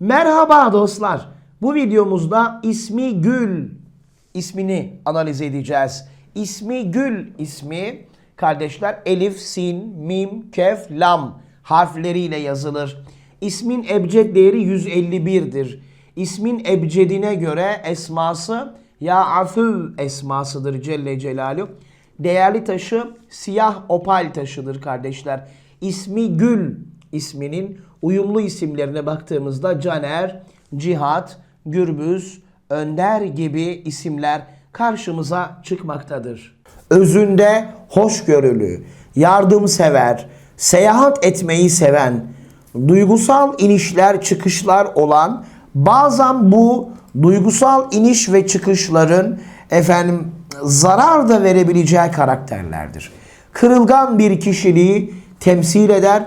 Merhaba dostlar. Bu videomuzda ismi Gül ismini analiz edeceğiz. İsmi Gül ismi kardeşler Elif, Sin, Mim, Kef, Lam harfleriyle yazılır. İsmin ebced değeri 151'dir. İsmin ebcedine göre esması Ya Afü esmasıdır Celle Celaluhu. Değerli taşı siyah opal taşıdır kardeşler. İsmi Gül isminin uyumlu isimlerine baktığımızda Caner, Cihat, Gürbüz, Önder gibi isimler karşımıza çıkmaktadır. Özünde hoşgörülü, yardımsever, seyahat etmeyi seven, duygusal inişler çıkışlar olan bazen bu duygusal iniş ve çıkışların efendim zarar da verebileceği karakterlerdir. Kırılgan bir kişiliği temsil eder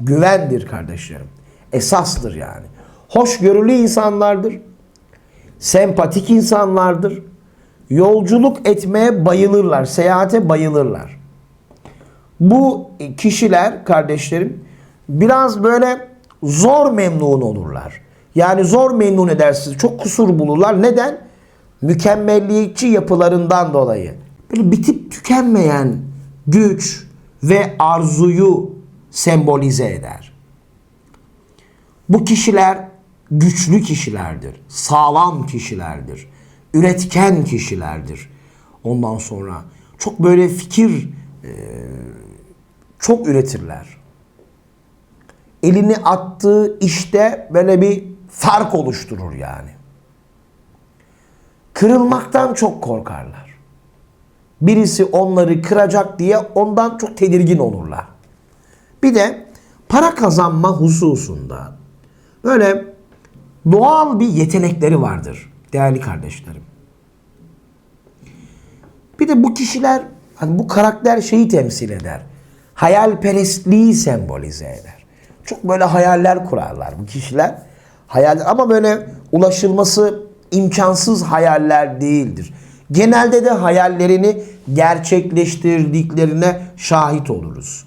Güvendir kardeşlerim. Esastır yani. Hoşgörülü insanlardır. Sempatik insanlardır. Yolculuk etmeye bayılırlar. Seyahate bayılırlar. Bu kişiler kardeşlerim biraz böyle zor memnun olurlar. Yani zor memnun edersiniz. Çok kusur bulurlar. Neden? Mükemmelliyetçi yapılarından dolayı. Böyle bitip tükenmeyen güç ve arzuyu sembolize eder. Bu kişiler güçlü kişilerdir. Sağlam kişilerdir. Üretken kişilerdir. Ondan sonra çok böyle fikir e, çok üretirler. Elini attığı işte böyle bir fark oluşturur yani. Kırılmaktan çok korkarlar. Birisi onları kıracak diye ondan çok tedirgin olurlar. Bir de para kazanma hususunda böyle doğal bir yetenekleri vardır değerli kardeşlerim. Bir de bu kişiler hani bu karakter şeyi temsil eder. Hayalperestliği sembolize eder. Çok böyle hayaller kurarlar bu kişiler. Hayal ama böyle ulaşılması imkansız hayaller değildir. Genelde de hayallerini gerçekleştirdiklerine şahit oluruz.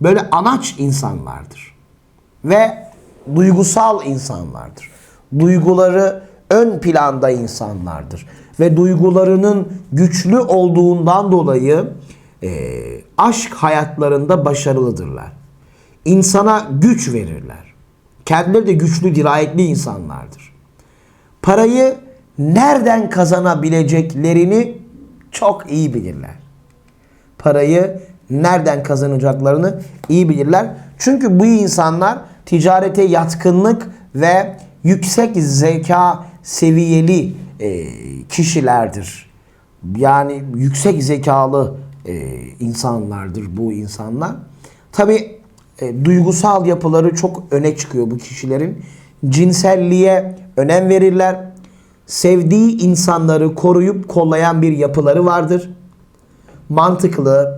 böyle anaç insanlardır. Ve duygusal insanlardır. Duyguları ön planda insanlardır. Ve duygularının güçlü olduğundan dolayı e, aşk hayatlarında başarılıdırlar. İnsana güç verirler. Kendileri de güçlü, dirayetli insanlardır. Parayı nereden kazanabileceklerini çok iyi bilirler. Parayı nereden kazanacaklarını iyi bilirler. Çünkü bu insanlar ticarete yatkınlık ve yüksek zeka seviyeli e, kişilerdir. Yani yüksek zekalı e, insanlardır bu insanlar. Tabi e, duygusal yapıları çok öne çıkıyor bu kişilerin. Cinselliğe önem verirler. Sevdiği insanları koruyup kollayan bir yapıları vardır. Mantıklı,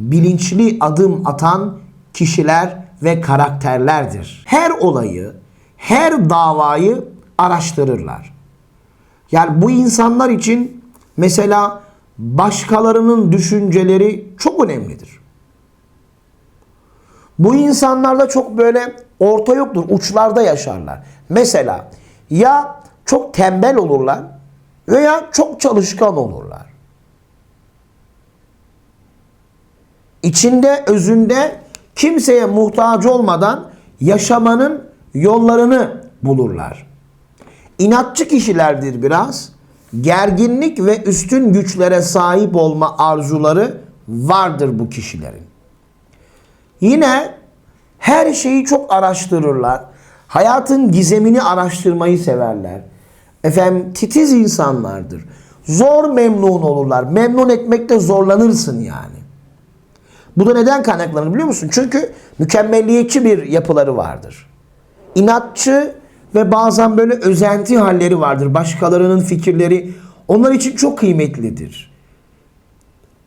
bilinçli adım atan kişiler ve karakterlerdir. Her olayı, her davayı araştırırlar. Yani bu insanlar için mesela başkalarının düşünceleri çok önemlidir. Bu insanlarda çok böyle orta yoktur. Uçlarda yaşarlar. Mesela ya çok tembel olurlar veya çok çalışkan olurlar. İçinde, özünde kimseye muhtaç olmadan yaşamanın yollarını bulurlar. İnatçı kişilerdir biraz. Gerginlik ve üstün güçlere sahip olma arzuları vardır bu kişilerin. Yine her şeyi çok araştırırlar. Hayatın gizemini araştırmayı severler. Efendim titiz insanlardır. Zor memnun olurlar. Memnun etmekte zorlanırsın yani. Bu da neden kaynaklanır biliyor musun? Çünkü mükemmelliyetçi bir yapıları vardır. İnatçı ve bazen böyle özenti halleri vardır. Başkalarının fikirleri onlar için çok kıymetlidir.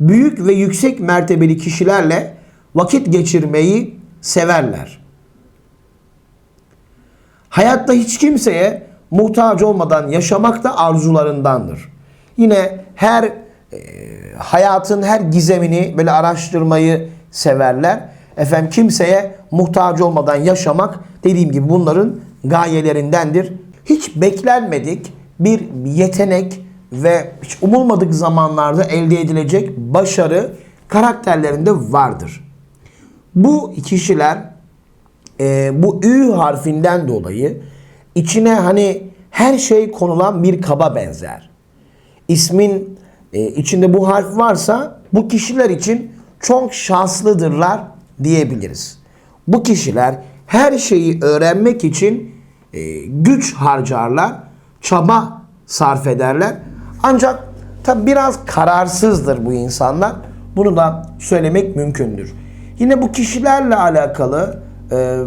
Büyük ve yüksek mertebeli kişilerle vakit geçirmeyi severler. Hayatta hiç kimseye muhtaç olmadan yaşamak da arzularındandır. Yine her e, hayatın her gizemini böyle araştırmayı severler. Efendim kimseye muhtaç olmadan yaşamak dediğim gibi bunların gayelerindendir. Hiç beklenmedik bir yetenek ve hiç umulmadık zamanlarda elde edilecek başarı karakterlerinde vardır. Bu kişiler e, bu ü harfinden dolayı içine hani her şey konulan bir kaba benzer. İsmin e, içinde bu harf varsa bu kişiler için çok şanslıdırlar diyebiliriz. Bu kişiler her şeyi öğrenmek için e, güç harcarlar, çaba sarf ederler. Ancak tabi biraz kararsızdır bu insanlar. Bunu da söylemek mümkündür. Yine bu kişilerle alakalı e,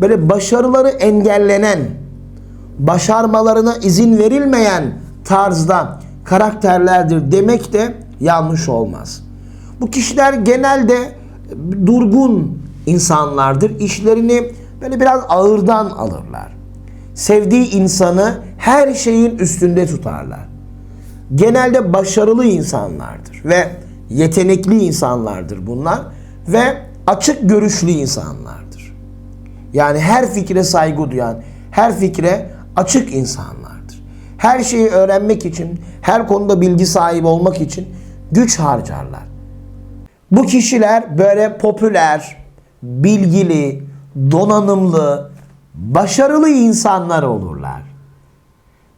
böyle başarıları engellenen, başarmalarına izin verilmeyen tarzda karakterlerdir demek de yanlış olmaz. Bu kişiler genelde durgun insanlardır. İşlerini böyle biraz ağırdan alırlar. Sevdiği insanı her şeyin üstünde tutarlar. Genelde başarılı insanlardır ve yetenekli insanlardır bunlar ve açık görüşlü insanlardır. Yani her fikre saygı duyan, her fikre açık insanlardır. Her şeyi öğrenmek için, her konuda bilgi sahibi olmak için güç harcarlar. Bu kişiler böyle popüler, bilgili, donanımlı, başarılı insanlar olurlar.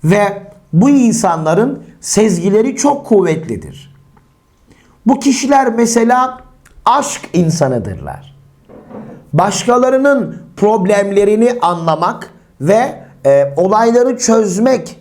Ve bu insanların sezgileri çok kuvvetlidir. Bu kişiler mesela aşk insanıdırlar. Başkalarının problemlerini anlamak ve e, olayları çözmek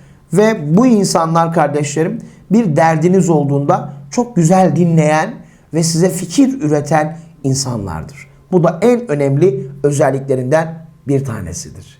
Ve bu insanlar kardeşlerim bir derdiniz olduğunda çok güzel dinleyen ve size fikir üreten insanlardır. Bu da en önemli özelliklerinden bir tanesidir.